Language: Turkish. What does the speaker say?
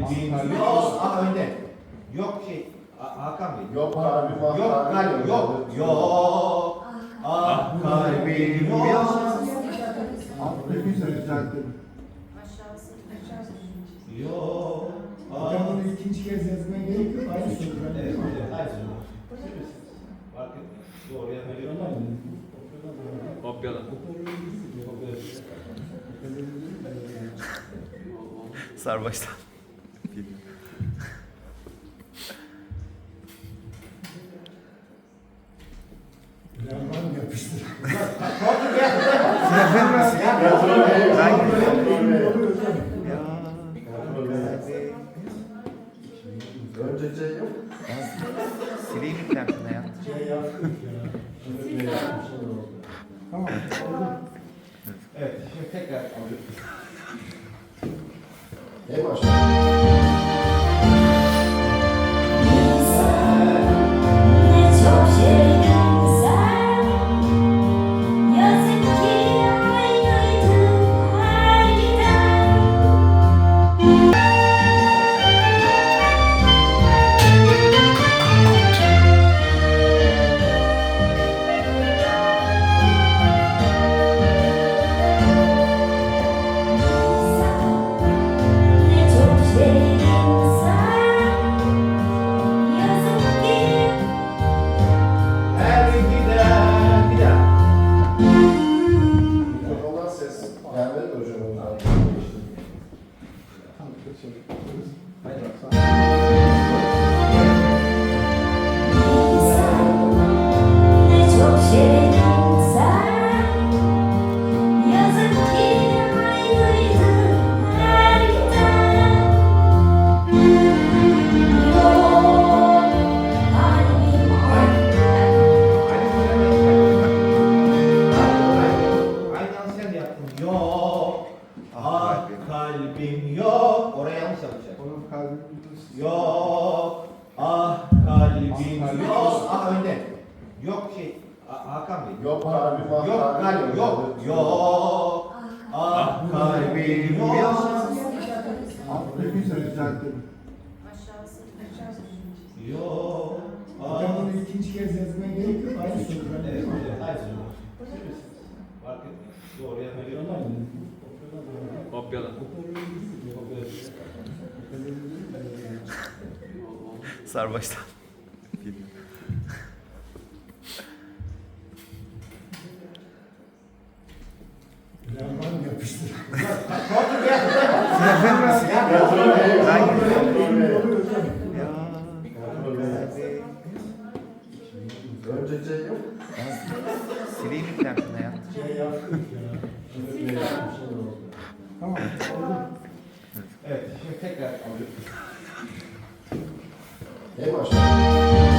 Yok. Aa önde. Yok şey. Ha- Hakan Bey. Yok abi, Yok kalbim yok. Yok. Ah kalbim yok. Ne güzel düzelttim. Yok. Hocam bunu ikinci kez yazmaya gerek yok. Aynı soru. Evet, evet. Hayır. Fark etmez. Doğruya veriyorum. Kopyala. Sarbaştan. Yapıştır. Önce C yok. Sileyim internetine ya. Şey yaptık ya. Tamam. Evet. Şimdi tekrar alıyorum. Thank you. Yok. Ah kalbim yok. Ah önde. Yok şey. Ha- Hakan Bey. Yok abi, bak Yok kalbim yok. Yok. Ah kalbim yok. Ne güzel düzelttim. Yok. Hocam Ah. bunu ikinci kez yazmaya gerek yok. Aynı soru. Evet, evet. Hayır. Fark etmez. Doğruya veriyorum. Kopyala. Sarbaştan. Yandan yapıştır. Önce C yok. Sileyim internetine ya. Şey yaptık ya. Tamam. Evet. Şimdi tekrar alıyorum. a 过去